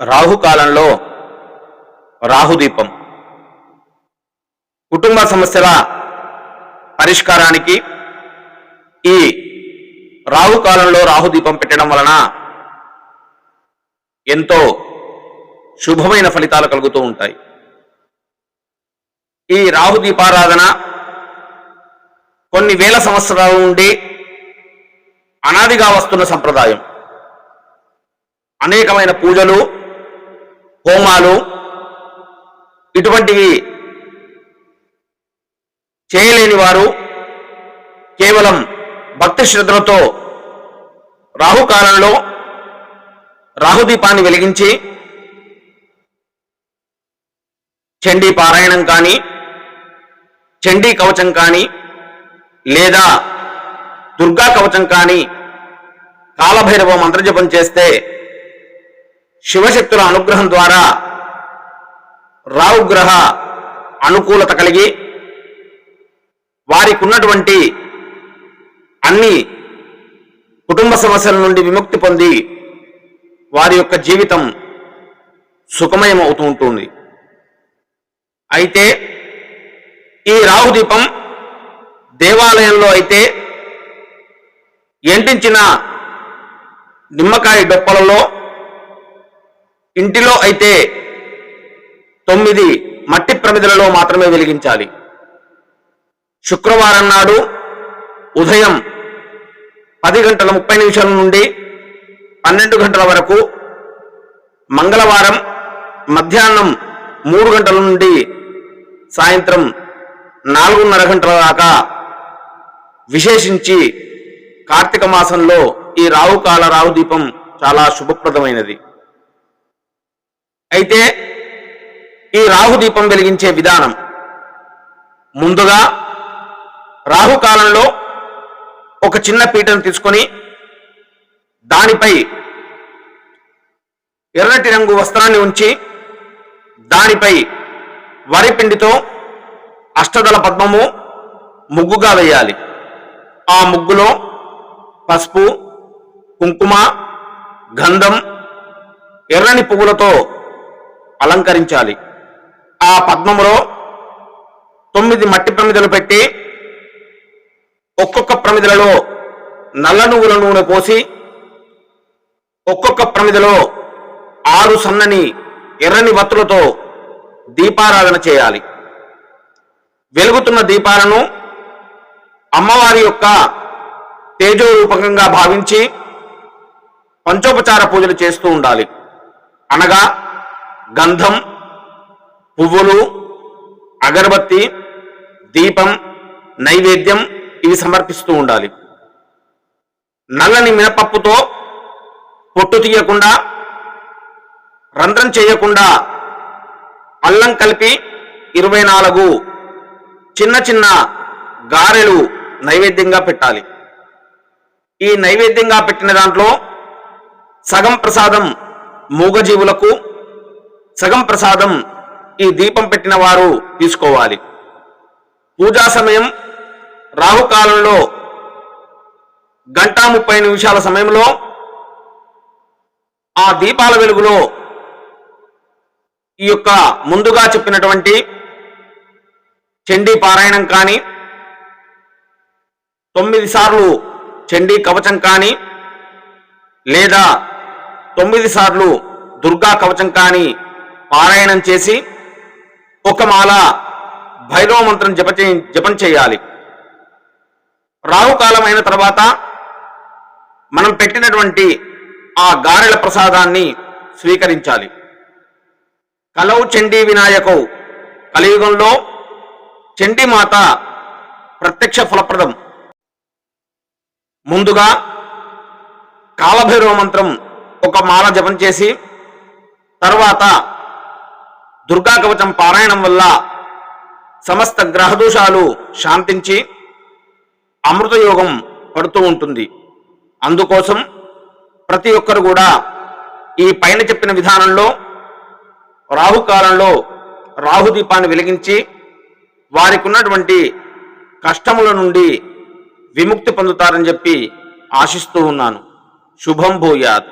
రాహుకాలంలో రాహుదీపం. కుటుంబ సమస్యల పరిష్కారానికి ఈ రాహుకాలంలో రాహుదీపం పెట్టడం వలన ఎంతో శుభమైన ఫలితాలు కలుగుతూ ఉంటాయి. ఈ రాహు దీపారాధన కొన్ని వేల సంవత్సరాల నుండి అనాదిగా వస్తున్న సంప్రదాయం. అనేకమైన పూజలు హోమాలు ఇటువంటివి చేయలేని వారు కేవలం భక్తి శ్రద్ధలతో రాహుకాలంలో రాహుదీపాన్ని వెలిగించి చండీ పారాయణం కానీ చండీ కవచం కానీ లేదా దుర్గా కవచం కానీ కాలభైరవ మంత్రజపం చేస్తే శివశక్తుల అనుగ్రహం ద్వారా రావుగ్రహ అనుకూలత కలిగి వారికి ఉన్నటువంటి అన్ని కుటుంబ సమస్యల నుండి విముక్తి పొంది వారి యొక్క జీవితం సుఖమయం అవుతూ ఉంటుంది. అయితే ఈ రాహు దీపం దేవాలయంలో అయితే ఎంటించిన నిమ్మకాయ డొప్పలలో ఇంటిలో అయితే తొమ్మిది మట్టి ప్రమిదలలో మాత్రమే వెలిగించాలి. శుక్రవారం నాడు ఉదయం పది గంటల ముప్పై నిమిషాల నుండి పన్నెండు గంటల వరకు మంగళవారం మధ్యాహ్నం మూడు గంటల నుండి సాయంత్రం నాలుగున్నర గంటల దాకా విశేషించి కార్తీక మాసంలో ఈ రావుకాల రావు దీపం చాలా శుభప్రదమైనది. అయితే ఈ రాహు దీపం వెలిగించే విధానం ముందుగా రాహుకాలంలో ఒక చిన్న పీటను తీసుకొని దానిపై ఎర్రటి రంగు వస్త్రాన్ని ఉంచి దానిపై వరిపిండితో అష్టదళ పద్మము ముగ్గుగా వేయాలి. ఆ ముగ్గులో పసుపు కుంకుమ గంధం ఎర్రని పువ్వులతో అలంకరించాలి. ఆ పద్మములో తొమ్మిది మట్టి ప్రమిదలు పెట్టి ఒక్కొక్క ప్రమిదలలో నల్ల నువ్వుల నూనె పోసి ఒక్కొక్క ప్రమిదలో ఆరు సన్నని ఎర్రని వత్తులతో దీపారాధన చేయాలి. వెలుగుతున్న దీపాలను అమ్మవారి యొక్క తేజోరూపకంగా భావించి పంచోపచార పూజలు చేస్తూ ఉండాలి. అనగా గంధం పువ్వులు అగరబత్తి దీపం నైవేద్యం ఇవి సమర్పిస్తూ ఉండాలి. నల్లని మినపప్పుతో పొట్టు తీయకుండా రంధ్రం చేయకుండా అల్లం కలిపి ఇరవై నాలుగు చిన్న చిన్న గారెలు నైవేద్యంగా పెట్టాలి. ఈ నైవేద్యంగా పెట్టిన దాంట్లో సగం ప్రసాదం మూగజీవులకు సగం ప్రసాదం ఈ దీపం పెట్టిన వారు తీసుకోవాలి. పూజా సమయం రాహుకాలంలో గంట ముప్పై నిమిషాల సమయంలో ఆ దీపాల వెలుగులో ఈ యొక్క ముందుగా చెప్పినటువంటి చండీ పారాయణం కానీ తొమ్మిది సార్లు చండీ కవచం కానీ లేదా తొమ్మిది సార్లు దుర్గా కవచం కానీ పారాయణం చేసి ఒక మాల భైరవ మంత్రం జప జపం చేయాలి. రాహుకాలం అయిన తర్వాత మనం పెట్టినటువంటి ఆ గారెల ప్రసాదాన్ని స్వీకరించాలి. కలౌ చండీ వినాయకౌ కలియుగంలో చండీమాత ప్రత్యక్ష ఫలప్రదం. ముందుగా కాలభైరవ మంత్రం ఒక మాల జపం చేసి తర్వాత దుర్గా కవచం పారాయణం వల్ల సమస్త గ్రహదోషాలు శాంతించి అమృతయోగం పడుతూ ఉంటుంది. అందుకోసం ప్రతి ఒక్కరు కూడా ఈ పైన చెప్పిన విధానంలో రాహుకాలంలో రాహుదీపాన్ని వెలిగించి వారికి ఉన్నటువంటి కష్టముల నుండి విముక్తి పొందుతారని చెప్పి ఆశిస్తూ ఉన్నాను. శుభం భూయాత్.